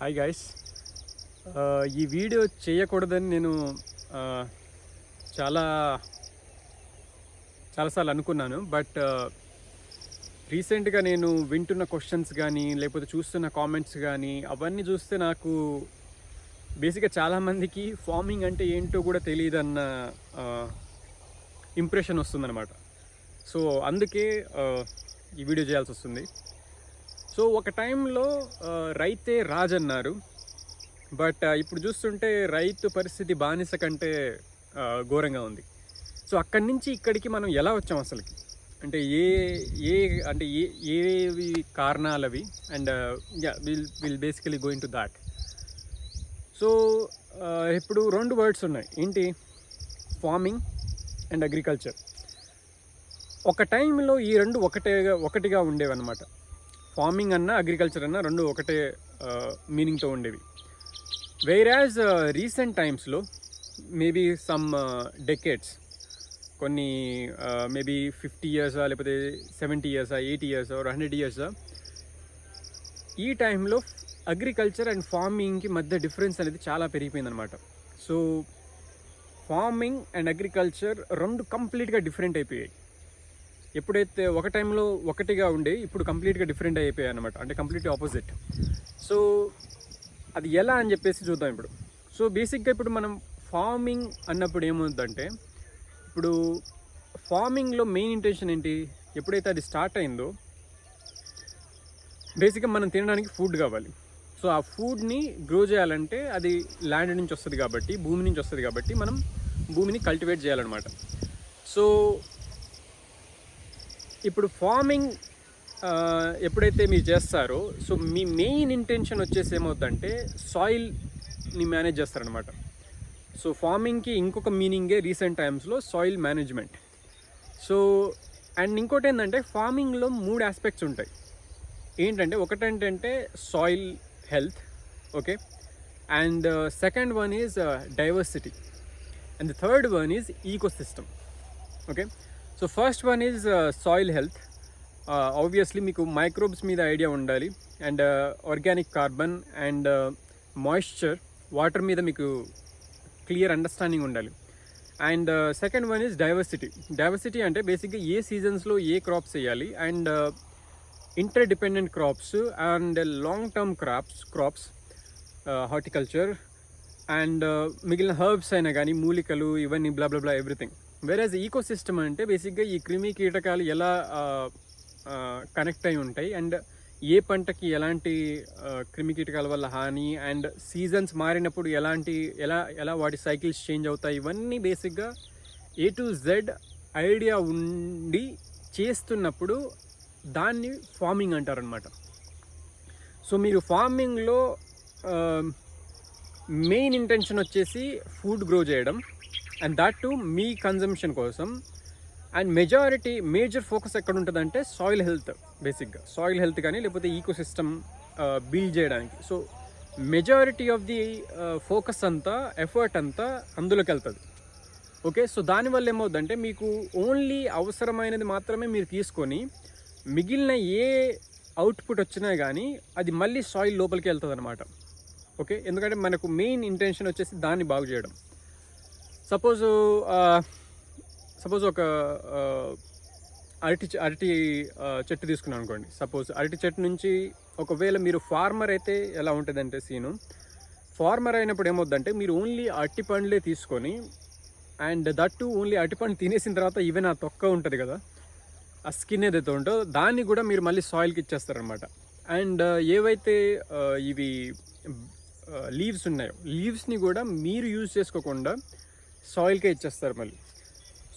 Hi guys ఈ video చేయకూడదని నేను చాలా చాలాసార్లు అనుకున్నాను. బట్ రీసెంట్గా నేను వింటున్న క్వశ్చన్స్ కానీ లేకపోతే చూస్తున్న కామెంట్స్ కానీ అవన్నీ చూస్తే నాకు బేసిక్గా చాలామందికి ఫార్మింగ్ అంటే ఏంటో కూడా తెలియదన్న ఇంప్రెషన్ వస్తుందన్నమాట. సో అందుకే ఈ వీడియో చేయాల్సి వస్తుంది. సో ఒక టైంలో రైతే రాజన్నారు. బట్ ఇప్పుడు చూస్తుంటే రైతు పరిస్థితి బానిస కంటే ఘోరంగా ఉంది. సో అక్కడి నుంచి ఇక్కడికి మనం ఎలా వచ్చాం అసలుకి? అంటే ఏ ఏ అంటే ఏ ఏవి కారణాలవి? And ya will will basically going to that. So ఇప్పుడు రెండు వర్డ్స్ ఉన్నాయి. ఏంటి? Farming and agriculture. ఒక టైంలో ఈ రెండు ఒకటేగా ఒకటిగా ఉండేవన్నమాట. ఫార్మింగ్ అన్న అగ్రికల్చర్ అన్న రెండు ఒకటే మీనింగ్తో ఉండేవి. వేర్ యాజ్ రీసెంట్ టైమ్స్లో మేబీ సమ్ డెకేట్స్ కొన్ని మేబీ ఫిఫ్టీ ఇయర్సా లేకపోతే సెవెంటీ ఇయర్సా ఎయిటీ ఇయర్స్ హండ్రెడ్ ఇయర్సా ఈ టైంలో అగ్రికల్చర్ అండ్ ఫార్మింగ్కి మధ్య డిఫరెన్స్ అనేది చాలా పెరిగిపోయిందనమాట సో ఫార్మింగ్ అండ్ అగ్రికల్చర్ రెండు కంప్లీట్గా డిఫరెంట్ అయిపోయాయి. ఎప్పుడైతే ఒక టైంలో ఒకటిగా ఉండే ఇప్పుడు కంప్లీట్గా డిఫరెంట్ అయిపోయాయి అనమాట అంటే కంప్లీట్ ఆపోజిట్. సో అది ఎలా అని చెప్పేసి చూద్దాం ఇప్పుడు. సో బేసిక్గా ఇప్పుడు మనం ఫార్మింగ్ అన్నప్పుడు ఏమవుతుందంటే ఇప్పుడు ఫార్మింగ్లో మెయిన్ ఇంటెన్షన్ ఏంటి? ఎప్పుడైతే అది స్టార్ట్ అయిందో బేసిక్గా మనం తినడానికి ఫుడ్ కావాలి. సో ఆ ఫుడ్ని గ్రో చేయాలంటే అది ల్యాండ్ నుంచి వస్తుంది కాబట్టి భూమి నుంచి వస్తుంది కాబట్టి మనం భూమిని కల్టివేట్ చేయాలన్నమాట. సో ఇప్పుడు ఫార్మింగ్ ఎప్పుడైతే మీరు చేస్తారో సో మీ మెయిన్ ఇంటెన్షన్ వచ్చేసి ఏమవుతుందంటే సాయిల్ని మేనేజ్ చేస్తారనమాట సో ఫార్మింగ్కి ఇంకొక మీనింగే రీసెంట్ టైమ్స్లో సాయిల్ మేనేజ్మెంట్ సో అండ్ ఇంకోటి ఏంటంటే ఫార్మింగ్లో మూడు ఆస్పెక్ట్స్ ఉంటాయి. ఏంటంటే ఒకటేంటంటే soil health okay and second one is diversity and third one is ecosystem okay so first one is soil health obviously మీకు మైక్రోబ్స్ మీద ఐడియా ఉండాలి. And organic carbon and moisture water మీద మీకు క్లియర్ అండర్స్టాండింగ్ ఉండాలి. And second one is diversity diversity అంటే బేసిక్గా ఏ సీజన్స్లో ఏ క్రాప్స్ వేయాలి. And interdependent crops and long term crops crops horticulture and మిగిలిన హర్బ్స్ అయినా కానీ మూలికలు ఇవన్నీ బ్లా బ్లా బ్లా ఎవ్రీథింగ్ వేరేజ్ ఈకో సిస్టమ్ అంటే బేసిక్గా ఈ క్రిమి కీటకాలు ఎలా కనెక్ట్ అయి ఉంటాయి అండ్ ఏ పంటకి ఎలాంటి క్రిమి కీటకాల వల్ల హాని అండ్ సీజన్స్ మారినప్పుడు ఎలాంటి ఎలా ఎలా వాటి సైకిల్స్ చేంజ్ అవుతాయి ఇవన్నీ బేసిక్గా ఏ టు జెడ్ ఐడియా ఉండి చేస్తున్నప్పుడు దాన్ని ఫార్మింగ్ అంటారనమాట సో మీరు ఫార్మింగ్లో మెయిన్ ఇంటెన్షన్ వచ్చేసి ఫుడ్ గ్రో చేయడం. అండ్ దాట్ టు మీ కన్జంప్షన్ కోసం. అండ్ మెజారిటీ మేజర్ ఫోకస్ ఎక్కడ ఉంటుందంటే సాయిల్ హెల్త్ బేసిక్గా. సాయిల్ హెల్త్ కానీ లేకపోతే ఈకో సిస్టమ్ బిల్డ్ చేయడానికి. So majority of the focus అంతా ఎఫర్ట్ అంతా అందులోకి వెళ్తుంది ఓకే? సో దానివల్ల ఏమవుతుందంటే మీకు ఓన్లీ అవసరమైనది మాత్రమే మీరు తీసుకొని మిగిలిన ఏ అవుట్పుట్ వచ్చినా కానీ అది మళ్ళీ సాయిల్ లోపలికి వెళ్తుంది అనమాట ఓకే? ఎందుకంటే మనకు మెయిన్ ఇంటెన్షన్ వచ్చేసి దాన్ని బాగు చేయడం. సపోజ్ సపోజ్ ఒక అరటి చె- అరటి చెట్టు తీసుకున్నాను అనుకోండి. సపోజ్ అరటి చెట్టు నుంచి ఒకవేళ మీరు ఫార్మర్ అయితే ఎలా ఉంటుందంటే సీను ఫార్మర్ అయినప్పుడు ఏమవుద్దంటే మీరు ఓన్లీ అరటి పండ్లే తీసుకొని అండ్ దట్టు ఓన్లీ అరటి పండు తినేసిన తర్వాత ఈవెన్ ఆ తొక్క ఉంటుంది కదా ఆ స్కిన్ ఏదైతే ఉంటుందో దాన్ని కూడా మీరు మళ్ళీ సాయిల్కి ఇచ్చేస్తారనమాట. అండ్ ఏవైతే ఇవి లీవ్స్ ఉన్నాయో లీవ్స్ని కూడా మీరు యూజ్ చేసుకోకుండా సాయిల్కే ఇచ్చేస్తారు మళ్ళీ.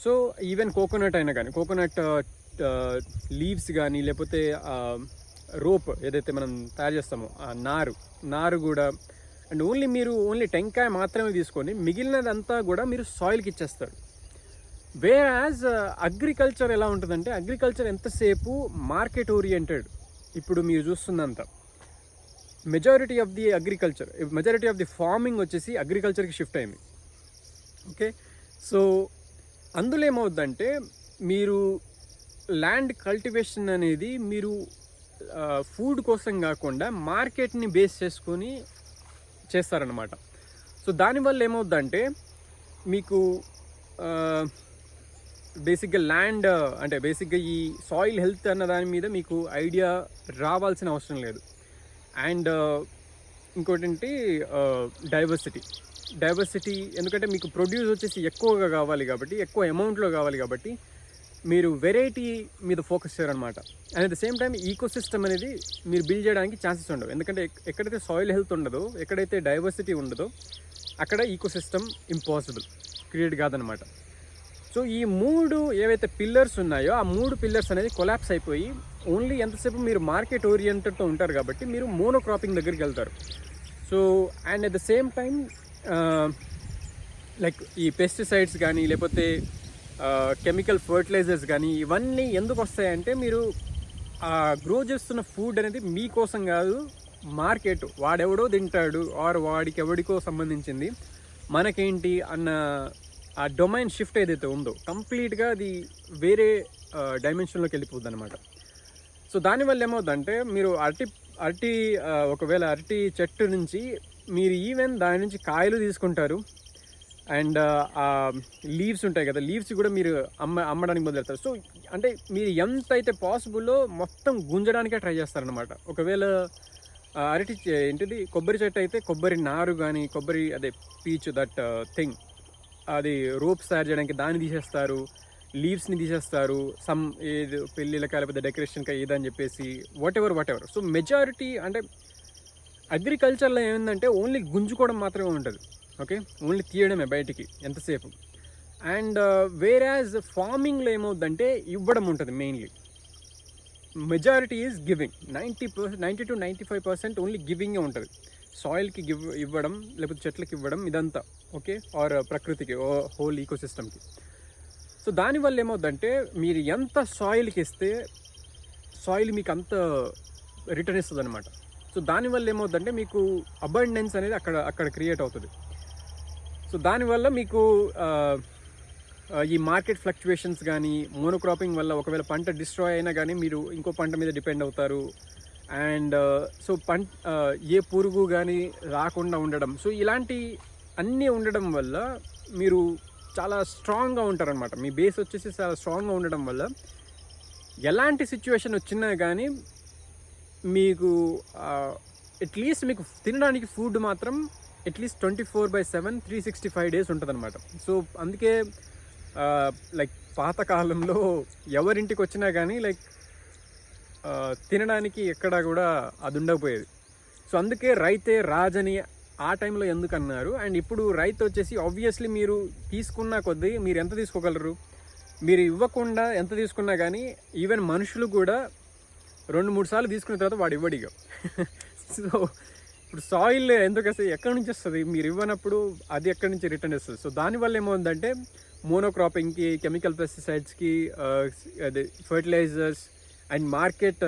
సో ఈవెన్ కోకోనట్ అయినా కానీ కోకోనట్ లీవ్స్ కానీ లేకపోతే రోప్ ఏదైతే మనం తయారు చేస్తామో ఆ నారు నారు కూడా అండ్ ఓన్లీ మీరు ఓన్లీ టెంకాయ మాత్రమే తీసుకొని మిగిలినదంతా కూడా మీరు సాయిల్కి ఇచ్చేస్తారు. వేర్ యాజ్ అగ్రికల్చర్ ఎలా ఉంటుందంటే అగ్రికల్చర్ ఎంతసేపు మార్కెట్ ఓరియంటెడ్ ఇప్పుడు మీరు చూస్తుందంతా majority of the agriculture majority of the farming వచ్చేసి అగ్రికల్చర్కి షిఫ్ట్ అయింది. ఓకే? సో అందులో ఏమవుద్దంటే మీరు ల్యాండ్ కల్టివేషన్ అనేది మీరు ఫుడ్ కోసం కాకుండా మార్కెట్ని బేస్ చేసుకొని చేస్తారనమాట సో దానివల్ల ఏమవుద్దంటే మీకు బేసిక్గా ల్యాండ్ అంటే బేసిక్గా ఈ సాయిల్ హెల్త్ అన్న దాని మీద మీకు ఐడియా రావాల్సిన అవసరం లేదు. అండ్ ఇంకోటి డైవర్సిటీ. డైవర్సిటీ ఎందుకంటే మీకు ప్రొడ్యూస్ వచ్చేసి ఎక్కువగా కావాలి కాబట్టి ఎక్కువ అమౌంట్లో కావాలి కాబట్టి మీరు వెరైటీ మీద ఫోకస్ చేయాలన్నమాట and at the same time ecosystem అనేది మీరు బిల్డ్ చేయడానికి ఛాన్సెస్ ఉండవు. ఎందుకంటే ఎక్కడైతే సాయిల్ హెల్త్ ఉండదో ఎక్కడైతే డైవర్సిటీ ఉండదో అక్కడ ఈకో సిస్టమ్ ఇంపాసిబుల్ క్రియేట్ కాదనమాట సో ఈ మూడు ఏవైతే పిల్లర్స్ ఉన్నాయో ఆ మూడు పిల్లర్స్ అనేది కొలాప్స్ అయిపోయి ఓన్లీ ఎంతసేపు మీరు మార్కెట్ ఓరియంటెడ్తో ఉంటారు కాబట్టి మీరు మోనోక్రాపింగ్ దగ్గరికి వెళ్తారు. So and at the same time like ఈ పెస్టిసైడ్స్ కానీ లేకపోతే కెమికల్ ఫర్టిలైజర్స్ కానీ ఇవన్నీ ఎందుకు వస్తాయంటే మీరు ఆ గ్రో చేస్తున్న ఫుడ్ అనేది మీకోసం కాదు మార్కెట్ వాడెవడో తింటాడు ఆర్ వాడికి ఎవడికో సంబంధించింది. మనకేంటి అన్న ఆ డొమైన్ షిఫ్ట్ ఏదైతే ఉందో కంప్లీట్గా అది వేరే డైమెన్షన్లోకి వెళ్ళిపోద్ది అనమాట సో దానివల్ల ఏమవుతుందంటే మీరు అరటి అరటి ఒకవేళ అరటి చెట్టు నుంచి మీరు ఈవెన్ దాని నుంచి కాయలు తీసుకుంటారు. అండ్ లీవ్స్ uh, ఉంటాయి కదా లీవ్స్ కూడా మీరు అమ్మ అమ్మడానికి మొదలెడతారు. సో అంటే మీరు ఎంత అయితే పాసిబుల్లో మొత్తం గుంజడానికే ట్రై చేస్తారనమాట ఒకవేళ అరటి ఏంటిది కొబ్బరి చెట్టు అయితే కొబ్బరి నారు కానీ కొబ్బరి అదే పీచ్ దట్ థింగ్ అది రోప్స్ తయారు చేయడానికి దాన్ని తీసేస్తారు. లీవ్స్ని తీసేస్తారు. సమ్ ఏది పెళ్ళిళ్ళకి లేకపోతే డెకరేషన్కి ఏదని చెప్పేసి whatever whatever so majority అంటే అగ్రికల్చర్లో ఏంటంటే ఓన్లీ గుంజుకోవడం మాత్రమే ఉంటుంది. ఓకే? ఓన్లీ తీయడమే బయటికి ఎంతసేపు. అండ్ uh, వేరాజ్ ఫార్మింగ్లో ఏమవుద్దంటే ఇవ్వడం ఉంటుంది mainly majority is giving ninety percent ninety two ninety five percent only గివింగే ఉంటుంది. సాయిల్కి గివ్ ఇవ్వడం లేకపోతే చెట్లకి ఇవ్వడం ఇదంతా. ఓకే? ఆర్ uh, ప్రకృతికి హోల్ ఈకోసిస్టమ్కి సో దానివల్ల ఏమవుద్దంటే మీరు ఎంత సాయిల్కి ఇస్తే సాయిల్ మీకు అంత రిటర్న్ ఇస్తుంది అనమాట సో దానివల్ల ఏమవుతుందంటే మీకు అబండెన్స్ అనేది అక్కడ అక్కడ క్రియేట్ అవుతుంది. సో దానివల్ల మీకు ఈ మార్కెట్ ఫ్లక్చువేషన్స్ కానీ మోనోక్రాపింగ్ వల్ల ఒకవేళ పంట డిస్ట్రాయ్ అయినా కానీ మీరు ఇంకో పంట మీద డిపెండ్ అవుతారు. అండ్ సో పంట ఏ పురుగు కానీ రాకుండా ఉండడం. సో ఇలాంటి అన్నీ ఉండడం వల్ల మీరు చాలా స్ట్రాంగ్గా ఉంటారనమాట మీ బేస్ వచ్చేసి చాలా స్ట్రాంగ్గా ఉండడం వల్ల ఎలాంటి సిచ్యువేషన్ వచ్చినా కానీ మీకు అట్లీస్ట్ మీకు తినడానికి ఫుడ్ మాత్రం at least twenty four by seven three sixty five days ఉంటుంది అనమాట సో అందుకే లైక్ పాతకాలంలో ఎవరింటికి వచ్చినా కానీ లైక్ తినడానికి ఎక్కడా కూడా అది ఉండకపోయేది. సో అందుకే రైతే రాజని ఆ టైంలో ఎందుకు అన్నారు అండ్ ఇప్పుడు రైతు వచ్చేసి ఆబ్వియస్లీ మీరు తీసుకున్న కొద్దీ మీరు ఎంత తీసుకోగలరు? మీరు ఇవ్వకుండా ఎంత తీసుకున్నా కానీ ఈవెన్ మనుషులు కూడా రెండు మూడు సార్లు తీసుకున్న తర్వాత వాడు ఇవ్వడిగా సో ఇప్పుడు సాయిల్ ఎందుకు వస్తుంది ఎక్కడి నుంచి వస్తుంది? మీరు ఇవ్వనప్పుడు అది ఎక్కడి నుంచి రిటర్న్ వస్తుంది? సో దానివల్ల ఏమవుతుందంటే మోనోక్రాపింగ్కి కెమికల్ పెస్టిసైడ్స్కి అదే fertilisers and market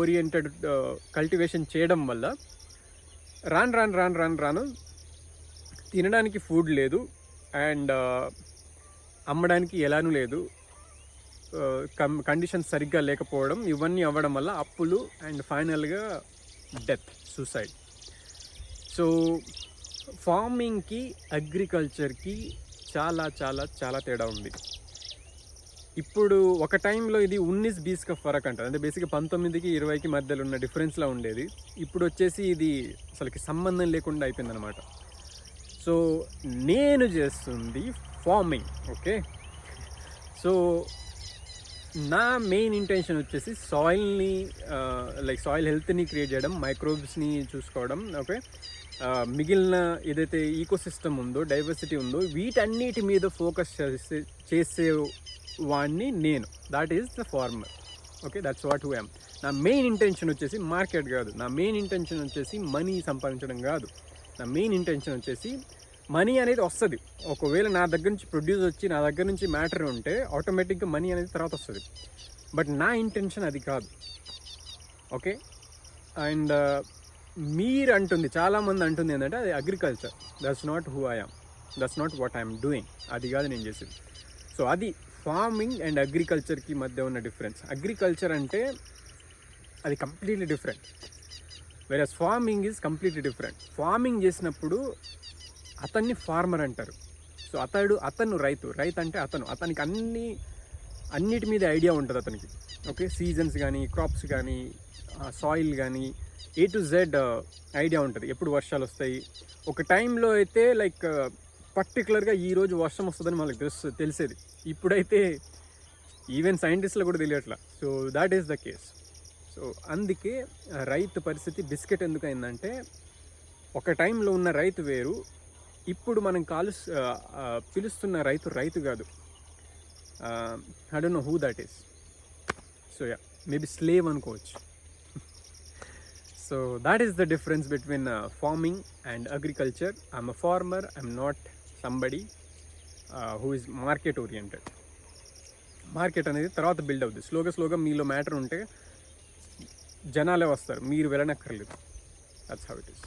oriented cultivation చేయడం వల్ల రాను రాను రాను రాను రాను తినడానికి ఫుడ్ లేదు. అండ్ అమ్మడానికి ఎలానూ లేదు. కండిషన్ సరిగ్గా లేకపోవడం ఇవన్నీ అవ్వడం వల్ల అప్పులు అండ్ ఫైనల్గా డెత్ సూసైడ్. సో ఫార్మింగ్కి అగ్రికల్చర్కి చాలా చాలా చాలా తేడా ఉంది. ఇప్పుడు ఒక టైంలో ఇది ఉన్నీస్ బీస్క ఫరక్ అంటారు. అంటే బేసిక్గా పంతొమ్మిదికి ఇరవైకి మధ్యలో ఉన్న డిఫరెన్స్లో ఉండేది. ఇప్పుడు వచ్చేసి ఇది అసలుకి సంబంధం లేకుండా అయిపోయిందనమాట సో నేను చేస్తుంది ఫార్మింగ్ ఓకే? సో నా మెయిన్ ఇంటెన్షన్ వచ్చేసి సాయిల్ని లైక్ సాయిల్ హెల్త్ని క్రియేట్ చేయడం మైక్రోబ్స్ని చూసుకోవడం ఓకే మిగిలిన ఏదైతే ఈకోసిస్టమ్ ఉందో డైవర్సిటీ ఉందో వీటన్నిటి మీద ఫోకస్ చేసే చేసే వాడిని నేను. That is the farmer okay that's what who am నా మెయిన్ ఇంటెన్షన్ వచ్చేసి మార్కెట్ కాదు. నా మెయిన్ ఇంటెన్షన్ వచ్చేసి మనీ సంపాదించడం కాదు. నా మెయిన్ ఇంటెన్షన్ వచ్చేసి మనీ అనేది వస్తుంది. ఒకవేళ నా దగ్గర నుంచి ప్రొడ్యూస్ వచ్చి నా దగ్గర నుంచి మ్యాటర్ ఉంటే ఆటోమేటిక్గా మనీ అనేది తర్వాత వస్తుంది. బట్ నా ఇంటెన్షన్ అది కాదు. ఓకే అండ్ uh, మీరు అంటుంది చాలామంది అంటుంది ఏంటంటే అది agriculture that's not who I'm that's not what I'm doing అది కాదు నేను చేసేది. సో అది ఫార్మింగ్ అండ్ అగ్రికల్చర్కి మధ్య ఉన్న డిఫరెన్స్ అగ్రికల్చర్ అంటే అది కంప్లీట్లీ డిఫరెంట్ వేరే farming is completely different farming చేసినప్పుడు అతన్ని ఫార్మర్ అంటారు. సో అతడు అతను రైతు. రైతు అంటే అతను. అతనికి అన్ని అన్నిటి మీద ఐడియా ఉంటుంది అతనికి. ఓకే సీజన్స్ కానీ క్రాప్స్ కానీ సాయిల్ కానీ ఏ టు జెడ్ ఐడియా ఉంటుంది. ఎప్పుడు వర్షాలు వస్తాయి. ఒక టైంలో అయితే లైక్ పర్టికులర్గా ఈరోజు వర్షం వస్తుందని మనకు తెలుసు తెలిసేది. ఇప్పుడైతే ఈవెన్ సైంటిస్ట్లో కూడా తెలియట్లా. So that is the case so అందుకే రైతు పరిస్థితి బిస్కెట్ ఎందుకు అయిందంటే ఒక టైంలో ఉన్న రైతు వేరు ఇప్పుడు మనం కాలు పిలుస్తున్న రైతు రైతు కాదు. I don't know who that is so ya maybe slave అనుకోవచ్చు. So that is the difference between farming and agriculture I'm a farmer I'm not somebody who is market oriented market అనేది తర్వాత బిల్డ్ అవుతుంది స్లోగా స్లోగా మీలో matter ఉంటే జనాలే వస్తారు. మీరు వెళ్ళనక్కర్లేదు. That's how it is